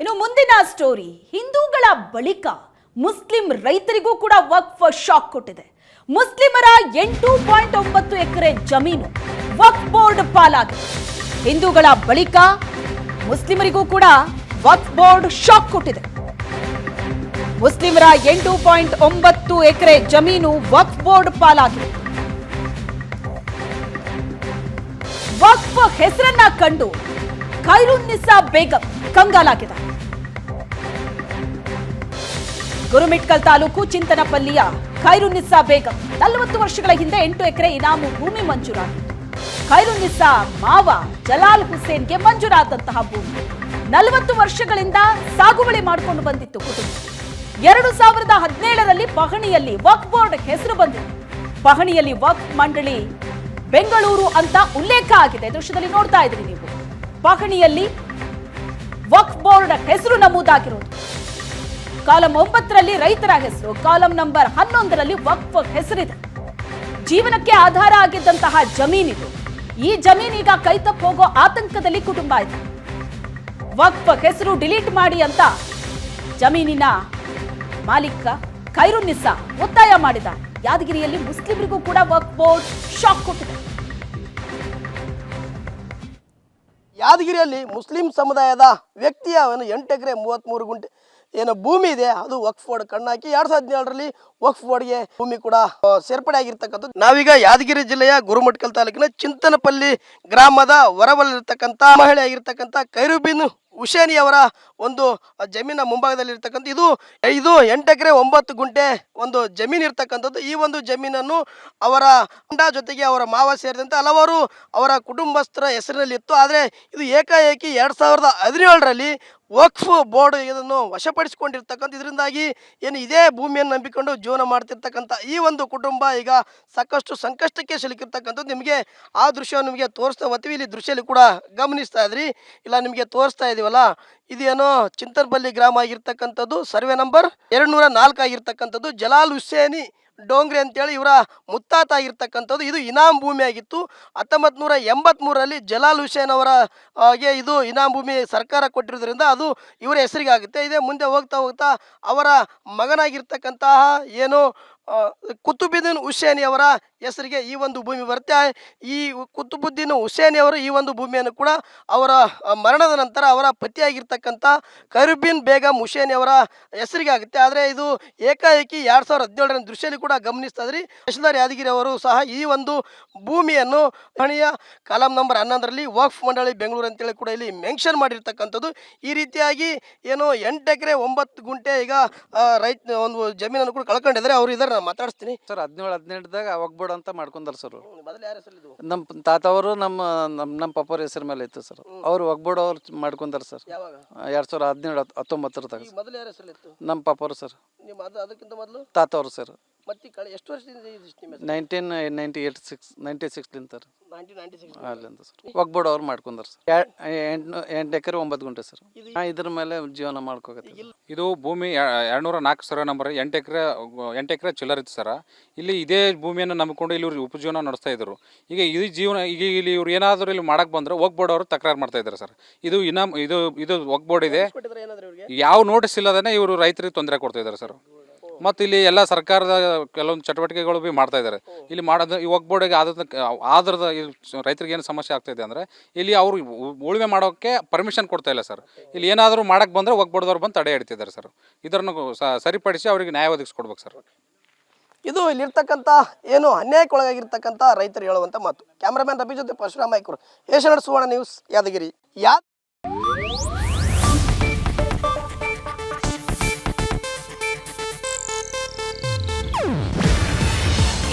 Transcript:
ಇನ್ನು ಮುಂದಿನ ಸ್ಟೋರಿ ಹಿಂದೂಗಳ ಬಳಿಕ ಮುಸ್ಲಿಂ ರೈತರಿಗೂ ಕೂಡ ವಕ್ಫ್ ಶಾಕ್ ಕೊಟ್ಟಿದೆ. ಮುಸ್ಲಿಮರ ಎಂಟು ಪಾಯಿಂಟ್ ಒಂಬತ್ತು ಎಕರೆ ಜಮೀನು ವಕ್ಫ್ ಬೋರ್ಡ್ ಪಾಲಾಗಿದೆ. ಹಿಂದೂಗಳ ಬಳಿಕ ಮುಸ್ಲಿಮರಿಗೂ ಕೂಡ ವಕ್ಫ್ ಬೋರ್ಡ್ ಶಾಕ್ ಕೊಟ್ಟಿದೆ. ಮುಸ್ಲಿಮರ ಎಂಟು ಪಾಯಿಂಟ್ ಒಂಬತ್ತು ಎಕರೆ ಜಮೀನು ವಕ್ಫ್ ಬೋರ್ಡ್ ಪಾಲಾಗಿದೆ. ವಕ್ಫ್ ಹೆಸರನ್ನ ಕಂಡು ಖೈರುನ್ನಿಸಾ ಬೇಗಂ ಕಂಗಾಲಾಗಿದೆ. ಗುರುಮಿಟ್ಕಲ್ ತಾಲೂಕು ಚಿಂತನಪಲ್ಲಿಯ ಖೈರುನ್ನಿಸಾ ಬೇಗಂ ನಲವತ್ತು ವರ್ಷಗಳ ಹಿಂದೆ ಎಂಟು ಎಕರೆ ಇನಾಮು ಭೂಮಿ ಮಂಜೂರಾಗಿತ್ತು. ಖೈರುನ್ನಿಸಾ ಮಾವ ಜಲಾಲ್ ಹುಸೇನ್ಗೆ ಮಂಜೂರಾದಂತಹ ಭೂಮಿ. ನಲವತ್ತು ವರ್ಷಗಳಿಂದ ಸಾಗುವಳಿ ಮಾಡಿಕೊಂಡು ಬಂದಿತ್ತು ಕುಟುಂಬ. ಎರಡು ಸಾವಿರದ ಹದಿನೇಳರಲ್ಲಿ ಪಹಣಿಯಲ್ಲಿ ವಕ್ ಬೋರ್ಡ್ ಹೆಸರು ಬಂದಿದೆ. ಪಹಣಿಯಲ್ಲಿ ವಕ್ ಮಂಡಳಿ ಬೆಂಗಳೂರು ಅಂತ ಉಲ್ಲೇಖ ಆಗಿದೆ. ದೃಶ್ಯದಲ್ಲಿ ನೋಡ್ತಾ ಇದ್ರಿ ನೀವು. ಪಹಣಿಯಲ್ಲಿ ವಕ್ಫ್ ಬೋರ್ಡ್ ಹೆಸರು ನಮೂದಾಗಿರುವುದು. ಕಾಲಂ ಒಂಬತ್ತರಲ್ಲಿ ರೈತರ ಹೆಸರು, ಕಾಲಂ ನಂಬರ್ ಹನ್ನೊಂದರಲ್ಲಿ ವಕ್ಫ್ ಹೆಸರಿದೆ. ಜೀವನಕ್ಕೆ ಆಧಾರ ಆಗಿದ್ದಂತಹ ಜಮೀನಿದು. ಈ ಜಮೀನೀಗ ಕೈತಪ್ಪ ಹೋಗೋ ಆತಂಕದಲ್ಲಿ ಕುಟುಂಬ ಇದೆ. ವಕ್ಫ್ ಹೆಸರು ಡಿಲೀಟ್ ಮಾಡಿ ಅಂತ ಜಮೀನಿನ ಮಾಲೀಕ ಖೈರುನ್ನಿಸಾ ಒತ್ತಾಯ ಮಾಡಿದ ಯಾದಗಿರಿಯಲ್ಲಿ ಮುಸ್ಲಿಮರಿಗೂ ಕೂಡ ವಕ್ಫ್ ಬೋರ್ಡ್ ಶಾಕ್ ಕೊಟ್ಟಿದೆ. ಯಾದಗಿರಿಯಲ್ಲಿ ಮುಸ್ಲಿಂ ಸಮುದಾಯದ ವ್ಯಕ್ತಿಯ ಏನು ಎಂಟು ಎಕರೆ ಮೂವತ್ತ್ಮೂರು ಗುಂಟೆ ಏನು ಭೂಮಿ ಇದೆ, ಅದು ವಕ್ಫ್ ಬೋರ್ಡ್ ಕಣ್ಣಾಕಿ. ಎರಡು ಸಾವಿರದ ಹದಿನೇಳರಲ್ಲಿ ವಕ್ಫ್ ಬೋರ್ಡ್ಗೆ ಭೂಮಿ ಕೂಡ ಸೇರ್ಪಡೆ ಆಗಿರ್ತಕ್ಕಂಥದ್ದು. ನಾವೀಗ ಯಾದಗಿರಿ ಜಿಲ್ಲೆಯ ಗುರುಮಟ್ಕಲ್ ತಾಲೂಕಿನ ಚಿಂತನಪಲ್ಲಿ ಗ್ರಾಮದ ಹೊರವಲ್ಲಿರ್ತಕ್ಕಂಥ ಮಹಿಳೆ ಆಗಿರ್ತಕ್ಕಂಥ ಕೈರುಬಿನ್ ಹುಸೇನಿ ಅವರ ಒಂದು ಜಮೀನ ಮುಂಭಾಗದಲ್ಲಿ ಇರ್ತಕ್ಕಂಥ ಇದು ಇದು ಎಂಟು ಎಕರೆ ಒಂಬತ್ತು ಗುಂಟೆ ಒಂದು ಜಮೀನು ಇರ್ತಕ್ಕಂಥದ್ದು. ಈ ಒಂದು ಜಮೀನನ್ನು ಅವರ ಅಂಡ ಜೊತೆಗೆ ಅವರ ಮಾವ ಸೇರಿದಂತೆ ಹಲವಾರು ಅವರ ಕುಟುಂಬಸ್ಥರ ಹೆಸರಿನಲ್ಲಿ ಇತ್ತು ಆದರೆ ಇದು ಏಕಾಏಕಿ ಎರಡು ಸಾವಿರದ ಹದಿನೇಳರಲ್ಲಿ ವಕ್ಫ್ ಬೋರ್ಡ್ ಇದನ್ನು ವಶಪಡಿಸಿಕೊಂಡಿರ್ತಕ್ಕಂಥ ಇದರಿಂದಾಗಿ ಏನು ಇದೇ ಭೂಮಿಯನ್ನು ನಂಬಿಕೊಂಡು ಜೀವನ ಮಾಡ್ತಿರ್ತಕ್ಕಂಥ ಈ ಒಂದು ಕುಟುಂಬ ಈಗ ಸಾಕಷ್ಟು ಸಂಕಷ್ಟಕ್ಕೆ ಸಿಲುಕಿರ್ತಕ್ಕಂಥದ್ದು. ನಿಮಗೆ ಆ ದೃಶ್ಯವನ್ನು ನಿಮಗೆ ತೋರಿಸ್ತಾ ಹೋಗ್ತೀವಿ. ಇಲ್ಲಿ ದೃಶ್ಯದಲ್ಲಿ ಕೂಡ ಗಮನಿಸ್ತಾ ಇದ್ರಿ. ಇಲ್ಲ, ನಿಮಗೆ ತೋರಿಸ್ತಾ ಇದೀವಲ್ಲ. ಇದೇನೋ ಚಿಂತರ್ಬಲ್ಲಿ ಗ್ರಾಮ ಆಗಿರ್ತಕ್ಕಂಥದ್ದು. ಸರ್ವೆ ನಂಬರ್ ಎರಡು ನೂರ ನಾಲ್ಕು ಆಗಿರ್ತಕ್ಕಂಥದ್ದು. ಜಲಾಲ್ ಹುಸೇನಿ ಡೋಂಗ್ರಿ ಅಂತೇಳಿ ಇವರ ಮುತ್ತಾತ ಆಗಿರ್ತಕ್ಕಂಥದ್ದು ಇದು ಇನಾಮ್ ಭೂಮಿ ಆಗಿತ್ತು ಹತ್ತೊಂಬತ್ತು ನೂರ ಎಂಬತ್ತ್ಮೂರರಲ್ಲಿ ಜಲಾಲ್ ಹುಸೇನ್ ಅವರ ಹಾಗೆ ಇದು ಇನಾಮ್ ಭೂಮಿ ಸರ್ಕಾರ ಕೊಟ್ಟಿರೋದ್ರಿಂದ ಅದು ಇವರ ಹೆಸರಿಗೆ ಆಗುತ್ತೆ ಇದೇ ಮುಂದೆ ಹೋಗ್ತಾ ಹೋಗ್ತಾ ಅವರ ಮಗನಾಗಿರ್ತಕ್ಕಂತಹ ಏನು ಕುತುಬುದ್ದೀನ್ ಹುಸೇನಿ ಅವರ ಹೆಸರಿಗೆ ಈ ಒಂದು ಭೂಮಿ ಬರುತ್ತೆ. ಈ ಕುತುಬುದ್ದೀನ್ ಹುಸೇನಿ ಅವರು ಈ ಒಂದು ಭೂಮಿಯನ್ನು ಕೂಡ ಅವರ ಮರಣದ ನಂತರ ಅವರ ಪತಿಯಾಗಿರ್ತಕ್ಕಂಥ ಕರುಬಿನ್ ಬೇಗಂ ಹುಸೇನಿ ಅವರ ಹೆಸರಿಗೆ ಆಗುತ್ತೆ. ಆದರೆ ಇದು ಏಕಾಏಕಿ ಎರಡು ಸಾವಿರದ ಹದಿನೇಳರ ದೃಶ್ಯದಲ್ಲಿ ಕೂಡ ಗಮನಿಸ್ತಾ ಇದ್ರಿ. ತಹಶೀಲ್ದಾರ್ ಯಾದಗಿರಿ ಅವರು ಸಹ ಈ ಒಂದು ಭೂಮಿಯನ್ನು ಹಣಿಯ ಕಾಲಂ ನಂಬರ್ ಹನ್ನೊಂದರಲ್ಲಿ ವಕ್ಫ್ ಮಂಡಳಿ ಬೆಂಗಳೂರು ಅಂತೇಳಿ ಕೂಡ ಇಲ್ಲಿ ಮೆನ್ಷನ್ ಮಾಡಿರ್ತಕ್ಕಂಥದ್ದು. ಈ ರೀತಿಯಾಗಿ ಏನು ಎಂಟು ಎಕರೆ ಒಂಬತ್ತು ಗುಂಟೆ ಈಗ ರೈತ ಒಂದು ಜಮೀನನ್ನು ಕೂಡ ಕಳ್ಕೊಂಡಿದ್ದಾರೆ. ಅವರು ಇದ್ದಾರೆ. ನಾನು ಮಾತಾಡಿಸ್ತೀನಿ. ಸರ್ ಹದಿನೇಳು ಹದಿನೆಂಟದಾಗ ಒಗ್ಬೋರ್ಡ್ ಅಂತ ಮಾಡ್ಕೊಂಡಾರ ಸರ್ ಮೊದಲು ಯಾರ ಹೆಸರು ನಮ್ಮ ತಾತವರು ನಮ್ಮ ನಮ್ಮ ನಮ್ಮ ಪಪ್ಪರ ಹೆಸರು ಮೇಲೆ ಇತ್ತು ಸರ್. ಅವ್ರು ಒಗ್ಬೋರ್ಡ್ ಅವ್ರು ಮಾಡ್ಕೊಂಡಾರ ಸರ್. ಯಾವಾಗ? ಎರಡು ಸಾವಿರ ಹದಿನೇಳು ಹತ್ತೊಂಬತ್ತರದಾಗ ಈಗ ಮೊದಲು ಯಾರ ಹೆಸರು ಇತ್ತು? ನಮ್ಮ ಪಪ್ಪರು ಸರ್. ನಿಮ್ಮ ಅದು ಅದಕ್ಕಿಂತ ಮೊದಲು? ತಾತ ಅವರು ಸರ್. ಮತ್ತೆ ಕಳೆ ಎಷ್ಟು ವರ್ಷದಿಂದ ಇದಿಷ್ಟು ನಿಮ್ಮ nineteen ninety eight six ninety ಸಿಕ್ಸ್ಲಿಂದ sir. Nineteen ninety six ಅಲ್ಲಿಂದ ಸರ್. ಒಗ್ಬೋರ್ಡ್ ಅವ್ರು ಮಾಡ್ಕೊಂಡಾರ ಸರ್. ಎಂಟು ಎಂಟು ಎಕರೆ ಒಂಬತ್ತು ಗುಂಟೆ ಸರ್. ಹಾ ಇದ್ರ ಮೇಲೆ ಜೀವನ ಮಾಡ್ಕೋಕತ್ತೀವಿ ಇದು ಭೂಮಿ ಎರಡ್ನೂರ ನಾಲ್ಕು ಸಾವಿರ ನಂಬರ್ ಎಂಟು ಎಕರೆ ಎಂಟು ಎಕರೆ ಚಿಲ್ಲರ್ ಇತ್ತು ಸರ್. ಇಲ್ಲಿ ಇದೇ ಭೂಮಿಯನ್ನು ನಂಬಿಕೊಂಡು ಇಲ್ಲಿ ಇವ್ರು ಉಪಜೀವನ ನಡೆಸ್ತಾ ಇದ್ರು ಈಗ ಇದು ಜೀವನ ಈಗ ಇಲ್ಲಿ ಇವ್ರು ಏನಾದರೂ ಇಲ್ಲಿ ಮಾಡಕ್ಕೆ ಬಂದ್ರೆ ಬೋರ್ಡ್ ಅವರು ತಕರಾರು ಮಾಡ್ತಾ ಇದ್ದಾರೆ ಸರ್. ಇದು ಇನ್ನ ಇದು ಇದು ಬೋರ್ಡ್ ಇದೆ ಕೊಟ್ಟಿದ್ರೆ ಏನಾದ್ರು ಇವ್ರಿಗೆ? ಯಾವ ನೋಟಿಸ್ ಇಲ್ಲದೇ ಇವರು ರೈತರಿಗೆ ತೊಂದರೆ ಕೊಡ್ತಾ ಇದ್ದಾರೆ ಸರ್. ಮತ್ತು ಇಲ್ಲಿ ಎಲ್ಲ ಸರ್ಕಾರದ ಕೆಲವೊಂದು ಚಟುವಟಿಕೆಗಳು ಭೀ ಮಾಡ್ತಾ ಇದ್ದಾರೆ ಇಲ್ಲಿ ಮಾಡೋದು ಈ ಬೋರ್ಡಿಗೆ ಆದ ಆದ್ರದ ರೈತರಿಗೆ ಏನು ಸಮಸ್ಯೆ ಆಗ್ತಾ ಇದೆ ಅಂದರೆ ಇಲ್ಲಿ ಅವರು ಉಳುಮೆ ಮಾಡೋಕ್ಕೆ ಪರ್ಮಿಷನ್ ಕೊಡ್ತಾ ಇಲ್ಲ ಸರ್. ಇಲ್ಲಿ ಏನಾದರೂ ಮಾಡಕ್ಕೆ ಬಂದರೆ ಬೋರ್ಡ್ದವ್ರು ಬಂದು ತಡೆ ಹಿಡ್ತಿದ್ದಾರೆ ಸರ್. ಇದನ್ನು ಸ- ಸರಿಪಡಿಸಿ ಅವರಿಗೆ ನ್ಯಾಯ ಒದಗಿಸ್ಕೊಡ್ಬೇಕು ಸರ್. ಇದು ಇಲ್ಲಿರ್ತಕ್ಕಂಥ ಏನು ಅನ್ಯಾಯಕ್ಕೊಳಗಾಗಿರ್ತಕ್ಕಂಥ ರೈತರು ಹೇಳುವಂಥ ಮಾತು. ಕ್ಯಾಮ್ರಾಮನ್ ರವಿ ಜೊತೆ ಪರಶುರಾಮ ಏಷ್ಯಾನೆಟ್ ಸುವರ್ಣ ನ್ಯೂಸ್ ಯಾದಗಿರಿ. ಯಾ